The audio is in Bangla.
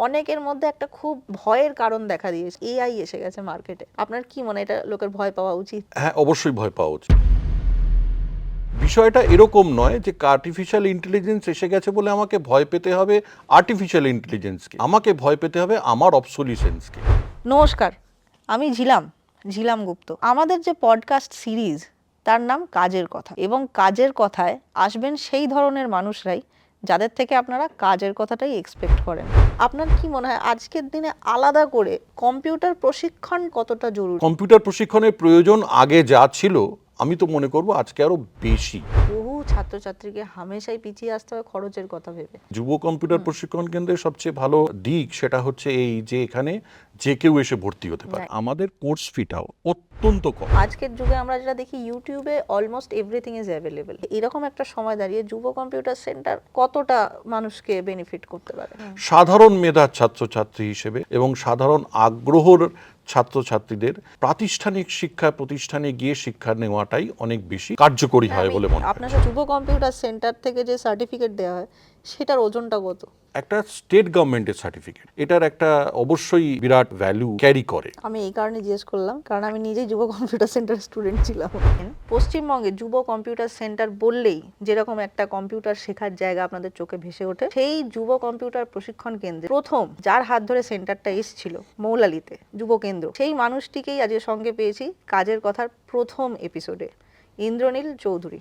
অনেকের মধ্যে একটা খুব ভয়ের কারণ দেখা দিয়েছে। এআই এসে গেছে মার্কেটে। আপনার কি মনে এটা লোকের ভয় পাওয়া উচিত? হ্যাঁ অবশ্যই ভয় পাওয়া উচিত। বিষয়টা এরকম নয় যে আর্টিফিশিয়াল ইন্টেলিজেন্স এসে গেছে বলে আমাকে ভয় পেতে হবে আর্টিফিশিয়াল ইন্টেলিজেন্সকে আমাকে ভয় পেতে হবে আমার অবসলিউশনসকে নমস্কার আমি ঝিলাম ঝিলাম গুপ্ত। আমাদের যে পডকাস্ট সিরিজ তার নাম কাজের কথা। এবং কাজের কথায় আসবেন সেই ধরনের মানুষরাই যাদের থেকে আপনারা কাজের কথাটাই এক্সপেক্ট করেন। আপনার কি মনে হয়, আজকের দিনে আলাদা করে কম্পিউটার প্রশিক্ষণ কতটা জরুরি? কম্পিউটার প্রশিক্ষণের প্রয়োজন আগে যা ছিল, আমি তো মনে করব আজকে আরও বেশি। ছাত্রছাত্রীকে হামেশাই পিছিয়ে আসতে হয় খরচের কথা ভেবে। যুব কম্পিউটার প্রশিক্ষণ কেন্দ্রের সবচেয়ে ভালো দিক সেটা হচ্ছে এই যে এখানে যে কেউ এসে ভর্তি হতে পারে। আমাদের কোর্স ফিটাও অত্যন্ত কম। আজকের যুগে আমরা যেটা দেখি ইউটিউবে অলমোস্ট এভরিথিং ইজ অ্যাভেলেবেল এরকম একটা সময় দাঁড়িয়ে যুব কম্পিউটার সেন্টার কতটা মানুষকে বেনিফিট করতে পারে? সাধারণ মেধার ছাত্রছাত্রী হিসেবে এবং সাধারণ আগ্রহর ছাত্রছাত্রীদের প্রাতিষ্ঠানিক শিক্ষা প্রতিষ্ঠানে গিয়ে শিক্ষা নেওয়াটাই অনেক বেশি কার্যকরী হয় বলে মনে হয়। আপনাকে যুব কম্পিউটার সেন্টার থেকে যে সার্টিফিকেট দেওয়া হয় সেটার ওজনটা কত? একটা স্টেট গভর্নমেন্টের সার্টিফিকেট এটার একটা অবশ্যই বিরাট ভ্যালু ক্যারি করে। আমি এই কারণে জিজ্ঞেস করলাম, কারণ আমি নিজেই যুব কম্পিউটার সেন্টার স্টুডেন্ট ছিলাম। পশ্চিমবঙ্গে যুব কম্পিউটার সেন্টার বললেই যেরকম একটা কম্পিউটার শেখার জায়গা আপনাদের চোখে ভেসে ওঠে, সেই যুব কম্পিউটার প্রশিক্ষণ কেন্দ্রে প্রথম যার হাত ধরে সেন্টারটা এসেছিল মৌলালিতে, যুব কেন্দ্র। সেই মানুষটিকেই আজকে সঙ্গে পেয়েছি কাজের কথার প্রথম এপিসোডে ইন্দ্রনীল চৌধুরী।